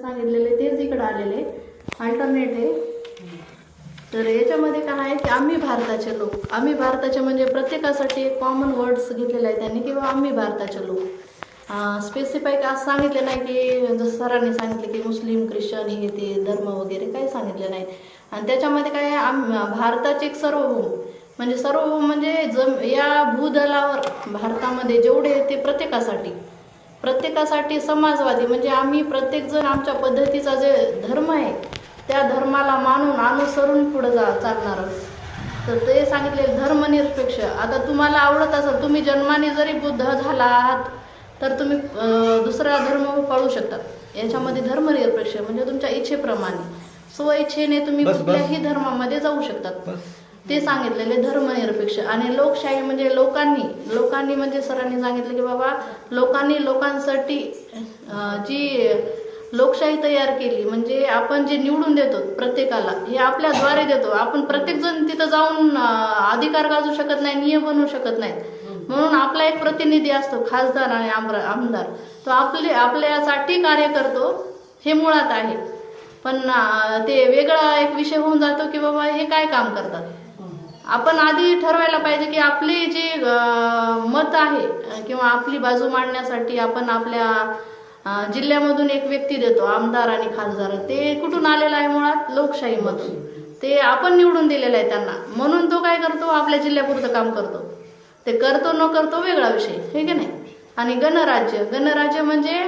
सांगितलेले तेच इकडे आलेले. अल्टरनेट आहे. तर याच्यामध्ये काय आहे की आम्ही भारताचे लोक. आम्ही भारताचे म्हणजे प्रत्येकासाठी कॉमन वर्ड्स घेतलेले आहे त्यांनी किंवा आम्ही भारताचे लोक. स्पेसिफाईक असं सांगितले नाही की जसं सरांनी सांगितले की मुस्लिम ख्रिश्चन हे ते धर्म वगैरे काही सांगितले नाही. आणि त्याच्यामध्ये काय आहे, आम भारताचे एक सर्वभूम. म्हणजे सर्वभूम म्हणजे जम या भूदलावर भारतामध्ये जेवढे ते प्रत्येकासाठी. प्रत्येकासाठी समाजवादी म्हणजे आम्ही प्रत्येकजण आमच्या पद्धतीचा जे धर्म आहे त्या धर्माला मानून अनुसरून पुढे जा चालणार. तर ते सांगितले धर्मनिरपेक्ष आता तुम्हाला आवडत असेल तुम्ही जन्माने जरी बुद्ध झाला आहात तर तुम्ही दुसरा धर्म पाळू शकतात याच्यामध्ये धर्मनिरपेक्ष म्हणजे तुमच्या इच्छेप्रमाणे. स्वइच्छेने तुम्ही. कुठल्याही धर्मामध्ये जाऊ शकतात. ते सांगितलेले धर्मनिरपेक्ष. आणि लोकशाही म्हणजे लोकांनी लोकांनी म्हणजे सरांनी सांगितलं की बाबा लोकांनी लोकांसाठी जी लोकशाही तयार केली म्हणजे आपण जे निवडून देतो प्रत्येकाला हे आपल्याद्वारे देतो. आपण प्रत्येकजण तिथं जाऊन अधिकार गाजू शकत नाही नियम बनवू शकत नाहीत. म्हणून आपला एक प्रतिनिधी असतो खासदार आणि आमदार तो आपले आपल्यासाठी कार्य करतो हे मुळात आहे. पण ते वेगळा एक विषय होऊन जातो की बाबा हे काय काम करतात? आपण आधी ठरवायला पाहिजे की आपले जे मत आहे किंवा आपली बाजू मांडण्यासाठी आपण आपल्या जिल्ह्यामधून एक व्यक्ती देतो आमदार आणि खासदार. ते कुठून आलेला आहे मुळात? लोकशाहीमधून. ते आपण निवडून दिलेलं आहे त्यांना. म्हणून तो काय करतो? आपल्या जिल्ह्यापुरतं काम करतो. ते करतो न करतो वेगळा विषय हे की नाही? आणि गणराज्य. गणराज्य म्हणजे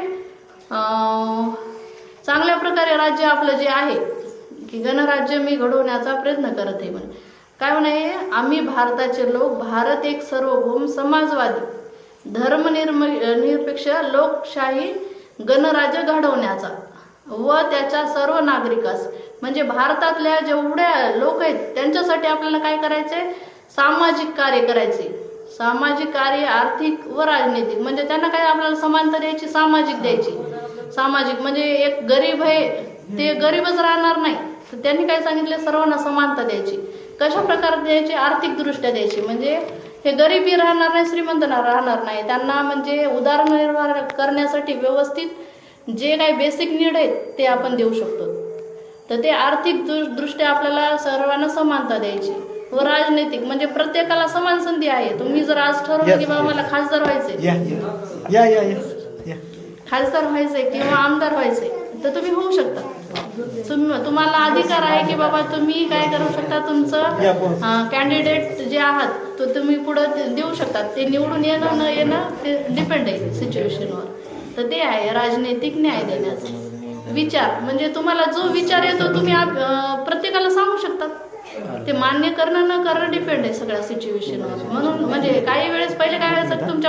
चांगल्या प्रकारे राज्य आपलं जे आहे की गणराज्य मी घडवण्याचा प्रयत्न करत आहे. म्हणजे काय म्हणे आम्ही भारताचे लोक भारत एक सार्वभौम समाजवादी. धर्मनिर्म निरपेक्ष लोकशाही गणराज्य घडवण्याचा व त्याच्या सर्व नागरिकास. म्हणजे भारतातल्या जेवढ्या लोक आहेत त्यांच्यासाठी आपल्याला काय करायचंय? सामाजिक कार्य करायचे सामाजिक कार्य आर्थिक व राजनैतिक. म्हणजे त्यांना काय आपल्याला समानता द्यायची? सामाजिक द्यायची. सामाजिक म्हणजे एक गरीब आहे ते गरीबच राहणार नाही. तर त्यांनी काय सांगितले? सर्वांना समानता द्यायची. कशा प्रकारे द्यायची? आर्थिक दृष्ट्या द्यायची. म्हणजे हे गरीबी राहणार नाही श्रीमंत राहणार नाही. त्यांना म्हणजे उदारनिर्वाह करण्यासाठी व्यवस्थित जे काही बेसिक नीड आहेत ते आपण देऊ शकतो. तर ते आर्थिक दृ- दृष्ट्या आपल्याला सर्वांना समानता द्यायची. व राजनैतिक म्हणजे प्रत्येकाला समान संधी आहे. तुम्ही जर आज ठरवलं की बाबा. मला खासदार व्हायचे खासदार व्हायचंय किंवा आमदार व्हायचंय. तर तुम्ही होऊ शकता. तुम- तुम्हाला अधिकार आहे की बाबा तुम्ही काय करू शकता? तुमचं. कॅन्डिडेट जे आहात तो तुम्ही पुढं देऊ शकता. ते निवडून येणं न येणं ते डिपेंड आहे सिच्युएशनवर तर ते आहे राजनैतिक न्याय देण्याचा. विचार म्हणजे तुम्हाला जो विचार येतो तुम्ही प्रत्येकाला सांगू शकता. ते मान्य करणं न करणं डिपेंड आहे सगळ्या सिच्युएशनवर म्हणून म्हणजे काही वेळेस पहिले काय व्हायचं तुमच्या